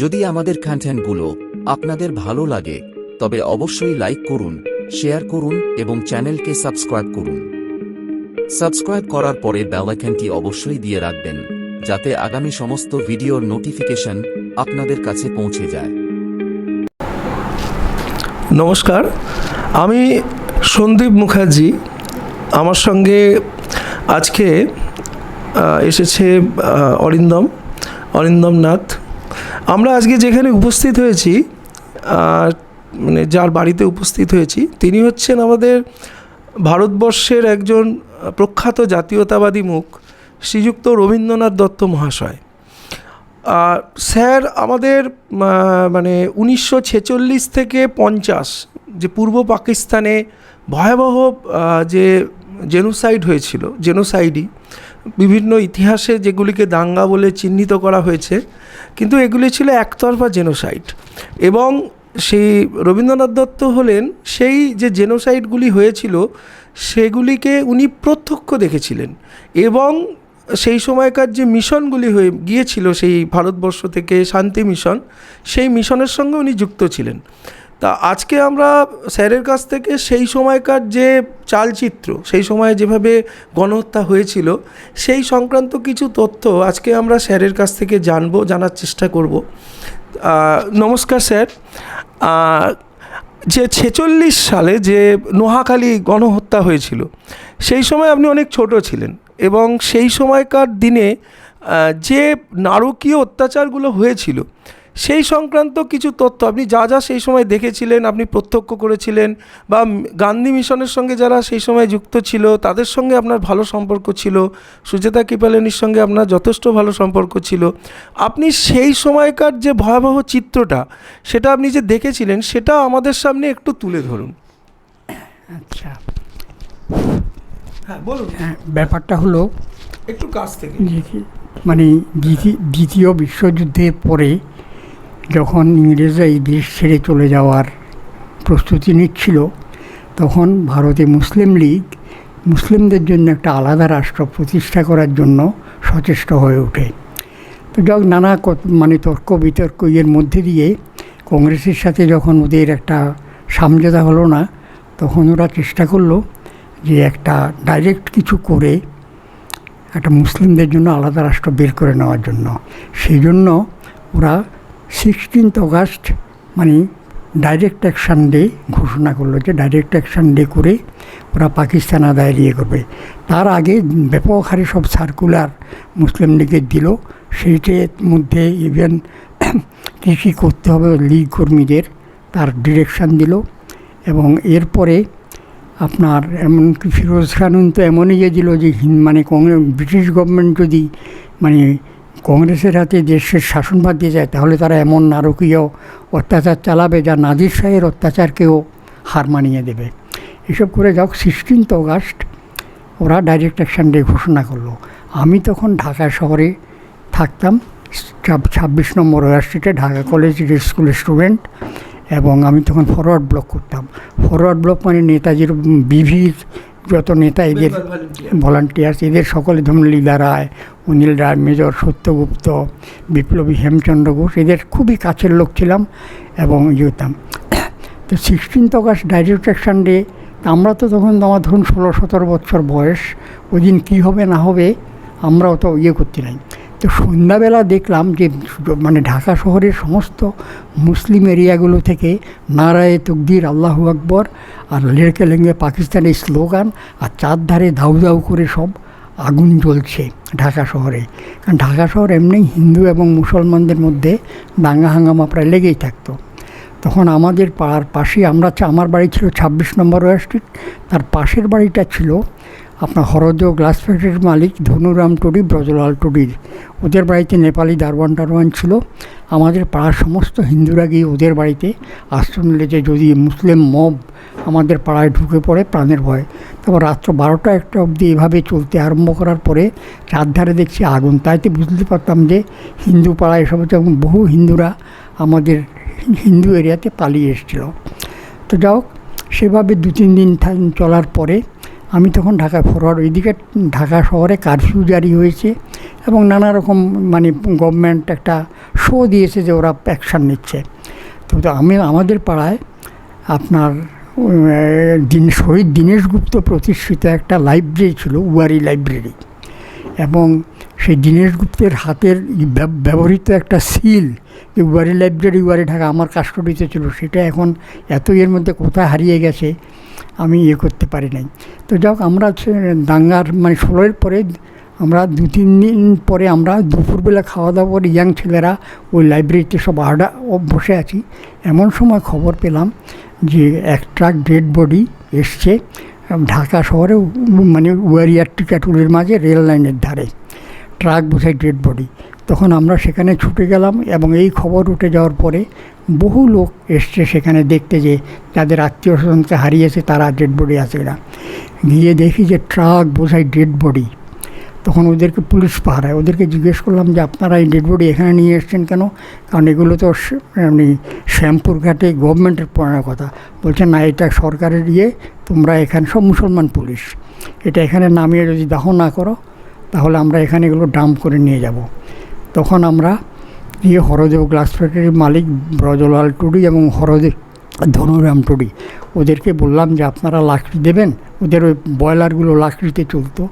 যদি আমাদের কন্টেন্টগুলো আপনাদের ভালো লাগে, তবে অবশ্যই লাইক করুন শেয়ার করুন এবং চ্যানেলকে সাবস্ক্রাইব করুন। সাবস্ক্রাইব করার পরে বেলাইকনটি অবশ্যই দিয়ে রাখবেন, যাতে আগামী সমস্ত ভিডিওর নোটিফিকেশন আপনাদের কাছে পৌঁছে যায়। নমস্কার, আমি সন্দীপ মুখার্জি। আমার সঙ্গে আজকে এসেছে অরিন্দম। অরিন্দম নাথ আমরা আজকে যেখানে উপস্থিত হয়েছি মানে যার বাড়িতে উপস্থিত হয়েছি, তিনি হচ্ছেন আমাদের ভারতবর্ষের একজন প্রখ্যাত জাতীয়তাবাদী মুখ, শ্রীযুক্ত রবীন্দ্রনাথ দত্ত মহাশয়। স্যার আমাদের মানে উনিশশো ছেচল্লিশ থেকে পঞ্চাশ, যে পূর্ব পাকিস্তানে ভয়াবহ যে জেনোসাইড হয়েছিল, জেনোসাইডই বিভিন্ন ইতিহাসে যেগুলিকে দাঙ্গা বলে চিহ্নিত করা হয়েছে, কিন্তু এগুলি ছিল একতরফা জেনোসাইড। এবং সেই রবীন্দ্রনাথ দত্ত হলেন, সেই যে জেনোসাইডগুলি হয়েছিল, সেগুলিকে উনি প্রত্যক্ষ দেখেছিলেন। এবং সেই সময়কার যে মিশনগুলি হয়ে গিয়েছিল, সেই ভারতবর্ষ থেকে শান্তি মিশন, সেই মিশনের সঙ্গে উনি যুক্ত ছিলেন। তা আজকে আমরা স্যারের কাছ থেকে সেই সময়কার যে চালচিত্র, সেই সময় যেভাবে গণহত্যা হয়েছিল, সেই সংক্রান্ত কিছু তথ্য আজকে আমরা স্যারের কাছ থেকে জানব, জানার চেষ্টা করব। নমস্কার স্যার। যে ছেচল্লিশ সালে যে নোহাখালী গণহত্যা হয়েছিল, সেই সময় আপনি অনেক ছোট ছিলেন এবং সেই সময়কার দিনে যে নারকীয় অত্যাচারগুলো হয়েছিল সেই সংক্রান্ত কিছু তথ্য আপনি যা যা সেই সময় দেখেছিলেন আপনি প্রত্যক্ষ করেছিলেন বা গান্ধী মিশনের সঙ্গে যারা সেই সময় যুক্ত ছিল তাদের সঙ্গে আপনার ভালো সম্পর্ক ছিল সুচেতা কৃপালিনীর সঙ্গে আপনার যথেষ্ট ভালো সম্পর্ক ছিল আপনি সেই সময়কার যে ভয়াবহ চিত্রটা সেটা আপনি যে দেখেছিলেন সেটা আমাদের সামনে একটু তুলে ধরুন। আচ্ছা। হ্যাঁ বলুন। হ্যাঁ, ব্যাপারটা হলো একটু কাছ থেকে। মানে দ্বিতীয় দ্বিতীয় বিশ্বযুদ্ধের পরে যখন ইংরেজরা এই দেশ ছেড়ে চলে যাওয়ার প্রস্তুতি নিচ্ছিল, তখন ভারতে মুসলিম লীগ মুসলিমদের জন্য একটা আলাদা রাষ্ট্র প্রতিষ্ঠা করার জন্য সচেষ্ট হয়ে ওঠে। তো যাক নানা মানে তর্ক বিতর্ক এর মধ্যে দিয়ে কংগ্রেসের সাথে যখন ওদের একটা সামঝোতা হলো না, তখন ওরা চেষ্টা করল যে একটা ডাইরেক্ট কিছু করে একটা মুসলিমদের জন্য আলাদা রাষ্ট্র বের করে নেওয়ার জন্য। সেই জন্য ওরা সিক্সটিন্থ অগাস্ট মানে ডাইরেক্ট অ্যাকশান ডে ঘোষণা করল যে ডাইরেক্ট অ্যাকশান ডে করে ওরা পাকিস্তান আদায় ইয়ে করবে। তার আগে ব্যাপক হারে সব সার্কুলার মুসলিম লীগের দিল, সেইটার মধ্যে ইভেন কী কী করতে হবে লীগ কর্মীদের তার ডিরেকশান দিল এবং এরপরে আপনার এমনকি ফিরোজ খানুন তো এমনই ইয়ে দিল যে মানে কংগ্রেস ব্রিটিশ গভর্নমেন্ট যদি মানে কংগ্রেসের হাতে দেশের শাসনভার দিয়ে যায় তাহলে তারা এমন নারকীয় অত্যাচার চালাবে যা নাদির শাহের অত্যাচারকেও হার মানিয়ে দেবে। এসব করে যাও সিক্সটিন্থ অগাস্ট ওরা ডাইরেক্ট অ্যাকশান ডে ঘোষণা করল। আমি তখন ঢাকা শহরে থাকতাম ছাব- ছাব্বিশ নম্বর ওয়ার স্ট্রিটে ঢাকা কলেজ স্কুলের স্টুডেন্ট এবং আমি তখন ফরওয়ার্ড ব্লক করতাম। ফরওয়ার্ড ব্লক মানে নেতাজির বিভির যত নেতা এদের ভলান্টিয়ার্স এদের সকলে ধরুন লীলা রায় অনিল রায়, মেজর সত্যগুপ্ত, বিপ্লবী হেমচন্দ্র ঘোষ, এদের খুবই কাছের লোক ছিলাম এবং ইয়ে হতাম। তো sixteenth August direct action day আমরা তো তখন আমার ধরুন ষোলো সতেরো বছর বয়স ওই দিন কী হবে না হবে আমরাও তো ইয়ে করতে নাই। তো সন্ধ্যাবেলা দেখলাম যে মানে ঢাকা শহরের সমস্ত মুসলিম এরিয়াগুলো থেকে নারায়ে তকদির, আল্লাহু আকবর, আর লেড়কে লেঙ্গে পাকিস্তানের স্লোগান, আর চারধারে দাউ দাউ করে সব আগুন জ্বলছে। ঢাকা শহরে। কারণ ঢাকা শহর এমনি হিন্দু এবং মুসলমানদের মধ্যে দাঙ্গা হাঙ্গামা প্রায় লেগেই থাকতো। তখন আমাদের পাড়ার পাশে আমরা আমার বাড়ি ছিল ছাব্বিশ নম্বর ওয়ার স্ট্রিট, তার পাশের বাড়িটা ছিল আপনার হরদ গ্লাস ফ্যাক্টরির মালিক ধনুরাম টুডি, ব্রজলাল টুডির। ওদের বাড়িতে নেপালি দারওয়ান টারওয়ান ছিল। আমাদের পাড়ার সমস্ত হিন্দুরা গিয়ে ওদের বাড়িতে আশ্রয় নিলে যে যদি মুসলিম মব আমাদের পাড়ায় ঢুকে পড়ে প্রাণের ভয়। তারপর রাত্র বারোটা একটা অবধি এভাবে চলতে আরম্ভ করার পরে চারধারে দেখছি আগুন। তাইতে বুঝতে পারতাম যে হিন্দু পাড়ায় এসব এবং বহু হিন্দুরা আমাদের হিন্দু এরিয়াতে পালিয়ে এসেছিল। তো যাই হোক, সেভাবে দু তিন দিন চলার পরে আমি তখন ঢাকা ফরওয়ার্ড, ওইদিকে ঢাকা শহরে কারফিউ জারি হয়েছে এবং নানা রকম মানে গভর্নমেন্ট একটা শো দিয়েছে যে ওরা অ্যাকশান নিচ্ছে। তো আমি, আমাদের পাড়ায় আপনার দিন, শহীদ দীনেশ গুপ্ত প্রতিষ্ঠিত একটা লাইব্রেরি ছিল, উয়ারি লাইব্রেরি এবং সেই দীনেশ গুপ্তের হাতের ব্যবহৃত একটা সিল যে উয়ারি লাইব্রেরি উয়ারি ঢাকা আমার কাস্টডিতে ছিল, সেটা এখন এত এর মধ্যে কোথায় হারিয়ে গেছে আমি ইয়ে করতে পারি নাই। তো যাক, আমরা দাঙ্গার মানে ষোলোর পরে আমরা দু তিন দিন পরে আমরা দুপুরবেলা খাওয়া দাওয়া করে ইয়াং ছেলেরা ওই লাইব্রেরিতে সব আডা বসে আছি। এমন সময় খবর পেলাম যে এক ট্রাক ডেড বডি এসছে ঢাকা শহরে মানে ওয়ারিয়ার টিকাটুলির মাঝে রেল লাইনের ধারে। ট্রাক বোঝাই ডেড বডি তখন আমরা সেখানে ছুটে গেলাম এবং এই খবর উঠে যাওয়ার পরে বহু লোক এসছে সেখানে দেখতে যে যাদের আত্মীয় স্বজনকে হারিয়েছে, তারা ডেড বডি আছে না গিয়ে দেখি যে ট্রাক বোঝাই ডেড বডি তখন ওদেরকে পুলিশ পাহারায়। ওদেরকে জিজ্ঞেস করলাম যে, আপনারা এই ডেড বডি এখানে নিয়ে এসছেন কেন? কারণ এগুলো তো এমনি শ্যামপুর ঘাটে গভর্নমেন্টের পড়ার কথা। বলছে, না, এটা সরকারের ইয়ে তোমরা এখানে সব মুসলমান পুলিশ। এটা এখানে নামিয়ে যদি দাহ না করো, তাহলে আমরা এখানে এগুলো ডাম্প করে নিয়ে যাব। তখন আমরা গিয়ে হরদেব গ্লাস ফ্যাক্টরির মালিক ব্রজলাল টুডি এবং হরদেব ধনুরাম টুডি, ওদেরকে বললাম যে আপনারা লাকড়ি দেবেন, ওদের ওই ব্রয়লারগুলো লাকড়িতে চলতো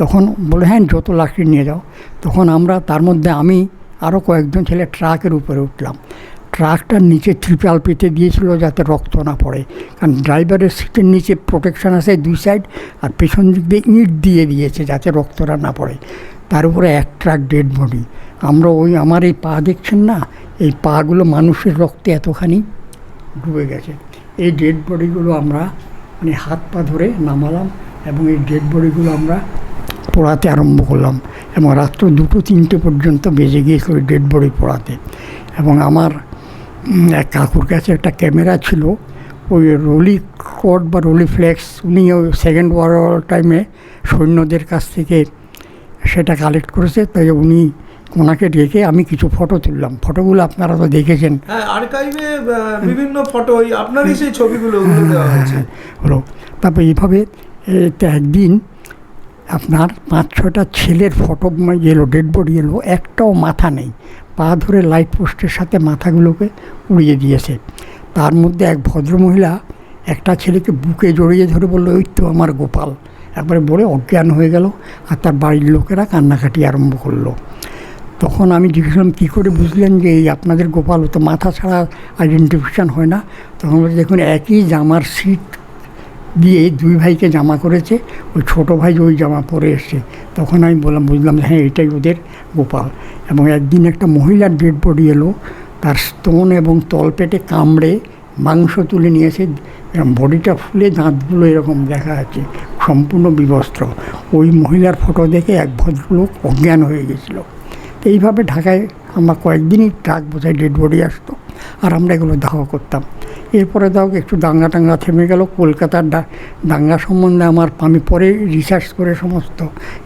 তখন বলে হ্যাঁ যত লাকড়ি নিয়ে যাও। তখন আমরা তার মধ্যে আমি আরও কয়েকজন ছেলে ট্রাকের উপরে উঠলাম। ট্রাকটার নিচে ত্রিপাল পেতে দিয়েছিল যাতে রক্ত না পড়ে। কারণ ড্রাইভারের সিটের নিচে প্রোটেকশন আছে দুই সাইড আর পেছন দিক দিয়ে ইট দিয়ে দিয়েছে যাতে রক্তটা না পড়ে। তার উপরে এক ট্রাক ডেড বডি আমরা ওই আমার এই পা দেখছেন না, এই পাগুলো মানুষের রক্তে এতখানি ডুবে গেছে। এই ডেড বডিগুলো আমরা মানে হাত পা ধরে নামালাম এবং এই ডেড বডিগুলো আমরা পোড়াতে আরম্ভ করলাম এবং রাত্র দুটো তিনটে পর্যন্ত বেজে গিয়েছিল ডেড বডি পোড়াতে। এবং আমার এক কাকুর কাছে একটা ক্যামেরা ছিল, ওই রোলি কোড বা রোলি ফ্লেক্স উনি ওই সেকেন্ড ওয়ার টাইমে সৈন্যদের কাছ থেকে সেটা কালেক্ট করেছে, তাই উনি ওনাকে ডেকে আমি কিছু ফটো তুললাম। ফটোগুলো আপনারা তো দেখেছেন। হ্যাঁ আর্কাইভে বিভিন্ন ফটো আপনারই সেই ছবিগুলো ওগুলো দেওয়া হয়েছে। হলো তারপর এইভাবে একদিন আপনার পাঁচ ছটা ছেলের ফটো এলো ডেড বডি এলো একটাও মাথা নেই। পা ধরে লাইট পোস্টের সাথে মাথাগুলোকে উড়িয়ে দিয়েছে। তার মধ্যে এক ভদ্রমহিলা একটা ছেলেকে বুকে জড়িয়ে ধরে বলল ওই তো আমার গোপাল। একবারে বলে অজ্ঞান হয়ে গেল আর তার বাড়ির লোকেরা কান্নাকাটি আরম্ভ করল। তখন আমি জিজ্ঞেস কী করে বুঝলেন যে এই আপনাদের গোপাল তো মাথা ছাড়া আইডেন্টিফিকেশান হয় না। তখন দেখুন, একই জামার সিট দিয়ে দুই ভাইকে জামা করেছে, ওই ছোটো ভাই ওই জামা পরে এসছে। তখন আমি বললাম, বুঝলাম হ্যাঁ এটাই ওদের গোপাল। এবং একদিন একটা মহিলার ডেড বডি এলো, তার স্তন এবং তলপেটে কামড়ে মাংস তুলে নিয়েছে বডিটা ফুলে দাঁতগুলো এরকম দেখা যাচ্ছে, সম্পূর্ণ বিবস্ত্র। ওই মহিলার ফটো দেখে এক ভদ্রলোক অজ্ঞান হয়ে গেছিল। এইভাবে ঢাকায় আমরা কয়েকদিনই ট্রাক বোঝাই ডেড বডি আসতো আর আমরা এগুলো দাহ করতাম। এরপরে দাও একটু দাঙ্গা টাঙ্গা থেমে গেল, কলকাতার দাঙ্গা সম্বন্ধে আমার আমি পরে রিসার্চ করে সমস্ত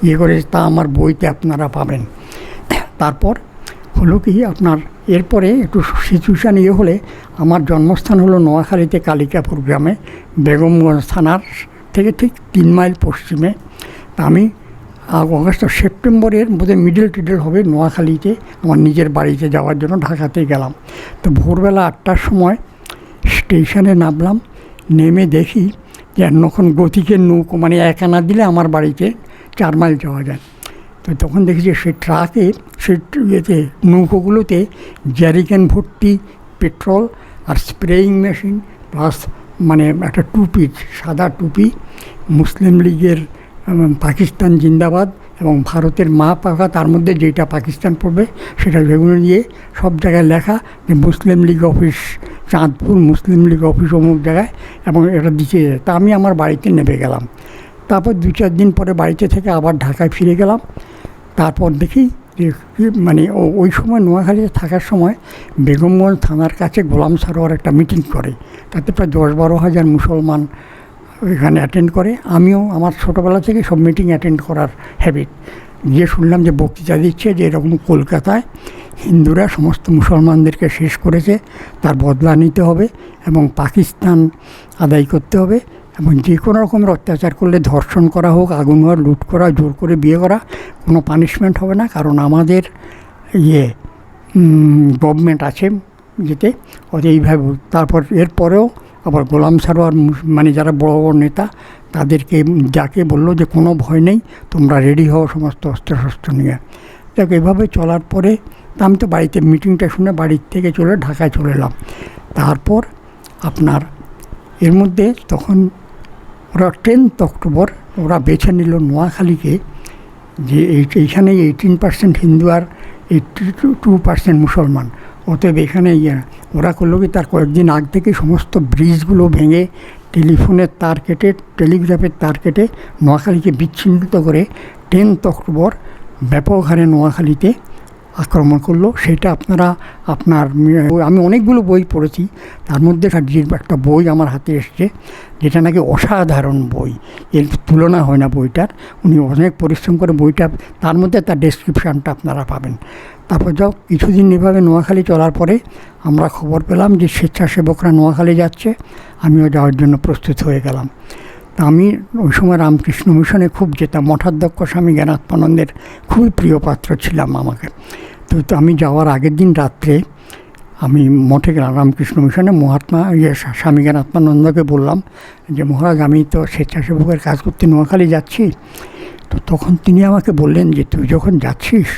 ইয়ে করে তা আমার বইতে আপনারা পাবেন। তারপর হলো কি আপনার এরপরে একটু সিচুয়েশান ইয়ে হলে আমার জন্মস্থান হলো নোয়াখালীতে কালিকাপুর গ্রামে, বেগমগঞ্জ থানার থেকে ঠিক তিন মাইল পশ্চিমে। আমি আগ- অগস্ট সেপ্টেম্বরের মধ্যে মিডল টিডল হবে নোয়াখালীতে, আমার নিজের বাড়িতে যাওয়ার জন্য ঢাকাতে গেলাম। তো ভোরবেলা আটটার সময় স্টেশনে নামলাম, নেমে দেখি যে এখন গতিকে নৌকো মানে এক আনা দিলে আমার বাড়িতে চার মাইল যাওয়া যায়। তো তখন দেখি যে সেই ট্রাকে সেই ইয়েতে, নৌকোগুলোতে জ্যারিকেন ভর্তি পেট্রোল আর স্প্রেয়িং মেশিন প্লাস মানে একটা টুপি, সাদা টুপি, মুসলিম লীগের পাকিস্তান জিন্দাবাদ এবং ভারতের মা পাকা, তার মধ্যে যেটা পাকিস্তান পড়বে সেটা যেগুলো নিয়ে সব জায়গায় লেখা যে মুসলিম লীগ অফিস, চাঁদপুর মুসলিম লীগ অফিস অমুক জায়গায় এবং এটা দিতে তা আমি আমার বাড়িতে নেমে গেলাম। তারপর দু চার দিন পরে বাড়িতে থেকে আবার ঢাকায় ফিরে গেলাম। তারপর দেখি যে মানে ওই সময় নোয়াখালীতে থাকার সময় বেগমগঞ্জ থানার কাছে গোলাম সারোয়ার একটা মিটিং করে। তাতে প্রায় দশ বারো হাজার মুসলমান এখানে অ্যাটেন্ড করে। আমিও আমার ছোটোবেলা থেকে সব মিটিং অ্যাটেন্ড করার হ্যাবিট গিয়ে শুনলাম যে বক্তৃতা দিচ্ছে যে এরকম কলকাতায় হিন্দুরা সমস্ত মুসলমানদেরকে শেষ করেছে, তার বদলা নিতে হবে এবং পাকিস্তান আদায় করতে হবে এবং যে কোনো রকমের অত্যাচার করলে ধর্ষণ করা হোক, আগুন হওয়া লুট করা, জোর করে বিয়ে করা, কোনো পানিশমেন্ট হবে না। কারণ আমাদের ইয়ে গভর্নমেন্ট আছে যেতে। ওদের এইভাবে তারপর এরপরেও আবার গোলাম সারোয়ার মানে যারা বড় বড় নেতা, তাদেরকে যাকে বলল যে কোনো ভয় নেই, তোমরা রেডি হও সমস্ত অস্ত্রশস্ত্র নিয়ে। দেখ, এভাবে চলার পরে আমি তো বাড়িতে মিটিংটা শুনে বাড়ির থেকে চলে ঢাকায় চলে এলাম। তারপর আপনার এর মধ্যে তখন ওরা টেন্থ অক্টোবর ওরা বেছে নিল নোয়াখালীকে যে এইখানে এইটিন পার্সেন্ট হিন্দু আর এইটি টু পার্সেন্ট মুসলমান। অতএব এখানে ওরা করল কি, তার কয়েকদিন আগ থেকে সমস্ত ব্রিজগুলো ভেঙে টেলিফোনের তার কেটে টেলিগ্রাফের তার কেটে নোয়াখালীকে বিচ্ছিন্নিত করে টেন্থ অক্টোবর ব্যাপক হারে নোয়াখালীতে আক্রমণ করল। সেটা আপনারা, আপনার, আমি অনেকগুলো বই পড়েছি, তার মধ্যে একটা বই আমার হাতে এসছে, যেটা নাকি অসাধারণ বই। এর তুলনা হয় না বইটার, উনি অনেক পরিশ্রম করে বইটা, তার মধ্যে তার ডেসক্রিপশানটা আপনারা পাবেন। তারপর যাও, কিছুদিন এভাবে নোয়াখালী চলার পরে আমরা খবর পেলাম যে স্বেচ্ছাসেবকরা নোয়াখালী যাচ্ছে, আমিও যাওয়ার জন্য প্রস্তুত হয়ে গেলাম। তা আমি ওই সময় রামকৃষ্ণ মিশনে খুব যেতাম, মঠাধ্যক্ষ স্বামী জ্ঞানাত্মানন্দের খুবই প্রিয় পাত্র ছিলাম আমাকে। তো আমি যাওয়ার আগের দিন রাত্রে আমি মঠে গেলাম, রামকৃষ্ণ মিশনে মহাত্মা ইয়ে স্বামী জ্ঞানাত্মানন্দকে বললাম যে, মহারাজ, আমি তো স্বেচ্ছাসেবকের কাজ করতে নোয়াখালী যাচ্ছি। তো তখন তিনি আমাকে বললেন যে, তুই যখন যাচ্ছিস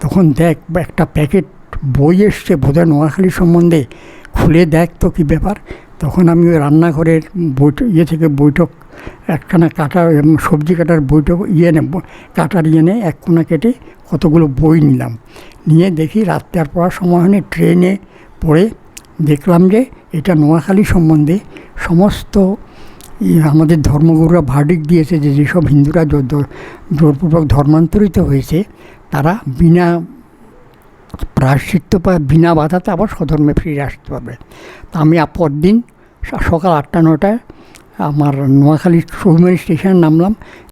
তখন দেখ, একটা প্যাকেট বই এসছে বোধহয় নোয়াখালী সম্বন্ধে, খুলে দেখ তো কী ব্যাপার। তখন আমি ওই রান্নাঘরের বৈঠক ইয়ে থেকে বৈঠক, একখানা কাটা সবজি কাটার বৈঠক ইয়ে নে কাটার ইয়ে নে, এক কোনা কেটে কতগুলো বই নিলাম। নিয়ে দেখি রাত্রে আর পড়ার সময় হয়নি, ট্রেনে পড়ে দেখলাম যে এটা নোয়াখালী সম্বন্ধে সমস্ত আমাদের ধর্মগুরুরা ভার্ডিক দিয়েছে যে যেসব হিন্দুরা জোর- জোর- জোরপূর্বক ধর্মান্তরিত হয়েছে তারা বিনা প্রায়শ্চিত্ত বা বিনা বাধাতে আবার স্বধর্মে ফিরে আসতে পারবে। তা আমি পরদিন সকাল আটটা নটায় আমার নোয়াখালী সৌমেন স্টেশনে নামলাম।